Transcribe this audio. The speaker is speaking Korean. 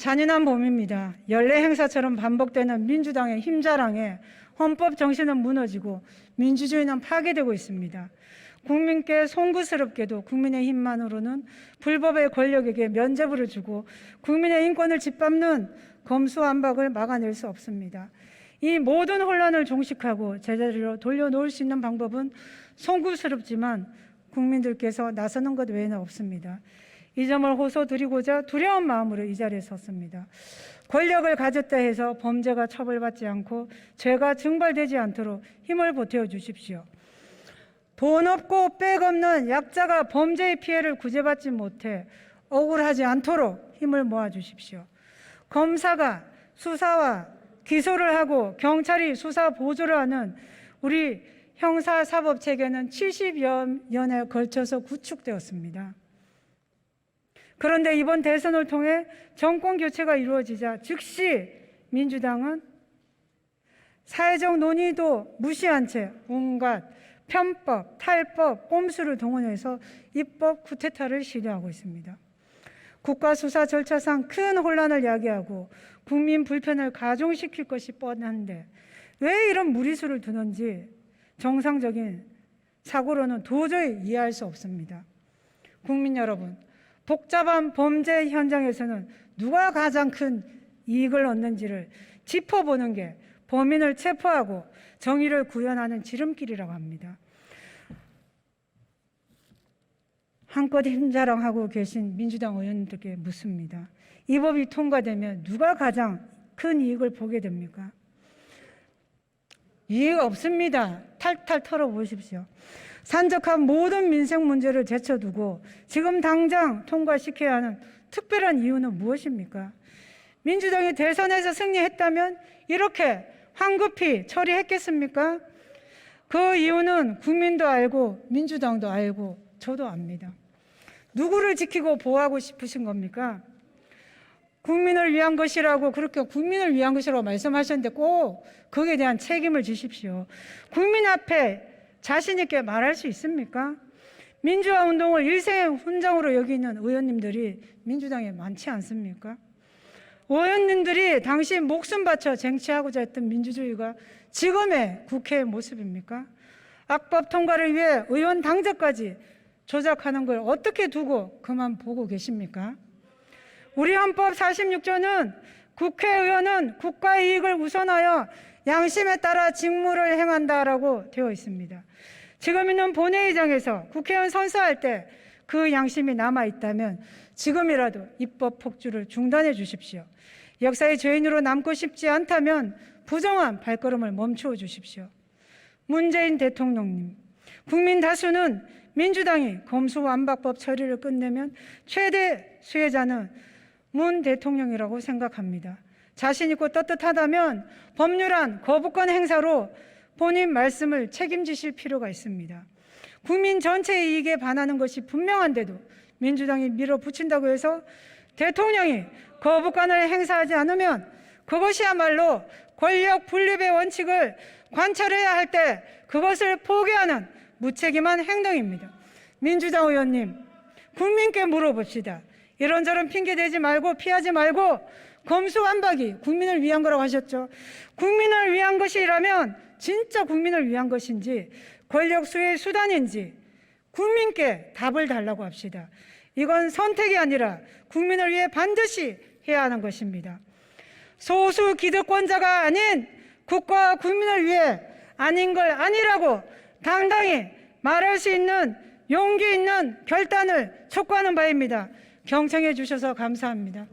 잔인한 봄입니다. 연례 행사처럼 반복되는 민주당의 힘자랑에 헌법 정신은 무너지고 민주주의는 파괴되고 있습니다. 국민께 송구스럽게도 국민의 힘만으로는 불법의 권력에게 면죄부를 주고 국민의 인권을 짓밟는 검수완박을 막아낼 수 없습니다. 이 모든 혼란을 종식하고 제자리로 돌려놓을 수 있는 방법은 송구스럽지만 국민들께서 나서는 것 외에는 없습니다. 이 점을 호소드리고자 두려운 마음으로 이 자리에 섰습니다. 권력을 가졌다 해서 범죄가 처벌받지 않고 죄가 증발되지 않도록 힘을 보태어 주십시오. 돈 없고 백 없는 약자가 범죄의 피해를 구제받지 못해 억울하지 않도록 힘을 모아 주십시오. 검사가 수사와 기소를 하고 경찰이 수사 보조를 하는 우리 형사 사법 체계는 70여 년에 걸쳐서 구축되었습니다. 그런데 이번 대선을 통해 정권 교체가 이루어지자 즉시 민주당은 사회적 논의도 무시한 채 온갖 편법, 탈법, 꼼수를 동원해서 입법 구태타를 시도하고 있습니다. 국가 수사 절차상 큰 혼란을 야기하고 국민 불편을 가중시킬 것이 뻔한데 왜 이런 무리수를 두는지 정상적인 사고로는 도저히 이해할 수 없습니다. 국민 여러분, 복잡한 범죄 현장에서는 누가 가장 큰 이익을 얻는지를 짚어보는 게 범인을 체포하고 정의를 구현하는 지름길이라고 합니다. 한껏 힘자랑하고 계신 민주당 의원들께 묻습니다. 이 법이 통과되면 누가 가장 큰 이익을 보게 됩니까? 이익 없습니다. 탈탈 털어보십시오. 산적한 모든 민생 문제를 제쳐두고 지금 당장 통과시켜야 하는 특별한 이유는 무엇입니까? 민주당이 대선에서 승리했다면 이렇게 황급히 처리했겠습니까? 그 이유는 국민도 알고 민주당도 알고 저도 압니다. 누구를 지키고 보호하고 싶으신 겁니까? 국민을 위한 것이라고 그렇게 국민을 위한 것이라고 말씀하셨는데 꼭 거기에 대한 책임을 지십시오. 국민 앞에 자신 있게 말할 수 있습니까? 민주화 운동을 일생의 훈장으로 여기는 의원님들이 민주당에 많지 않습니까? 의원님들이 당시 목숨 바쳐 쟁취하고자 했던 민주주의가 지금의 국회의 모습입니까? 악법 통과를 위해 의원 당적까지 조작하는 걸 어떻게 두고 그만 보고 계십니까? 우리 헌법 46조는 국회의원은 국가 이익을 우선하여 양심에 따라 직무를 행한다라고 되어 있습니다. 지금 있는 본회의장에서 국회의원 선서할 때 그 양심이 남아 있다면 지금이라도 입법 폭주를 중단해 주십시오. 역사의 죄인으로 남고 싶지 않다면 부정한 발걸음을 멈추어 주십시오. 문재인 대통령님, 국민 다수는 민주당이 검수완박법 처리를 끝내면 최대 수혜자는 문 대통령이라고 생각합니다. 자신 있고 떳떳하다면 법률안 거부권 행사로 본인 말씀을 책임지실 필요가 있습니다. 국민 전체의 이익에 반하는 것이 분명한데도 민주당이 밀어붙인다고 해서 대통령이 거부권을 행사하지 않으면 그것이야말로 권력 분립의 원칙을 관철해야 할 때 그것을 포기하는 무책임한 행동입니다. 민주당 의원님, 국민께 물어봅시다. 이런저런 핑계 대지 말고 피하지 말고 검수완박이 국민을 위한 거라고 하셨죠. 국민을 위한 것이라면 진짜 국민을 위한 것인지 권력 수의 수단인지 국민께 답을 달라고 합시다. 이건 선택이 아니라 국민을 위해 반드시 해야 하는 것입니다. 소수 기득권자가 아닌 국가와 국민을 위해 아닌 걸 아니라고 당당히 말할 수 있는 용기 있는 결단을 촉구하는 바입니다. 경청해 주셔서 감사합니다.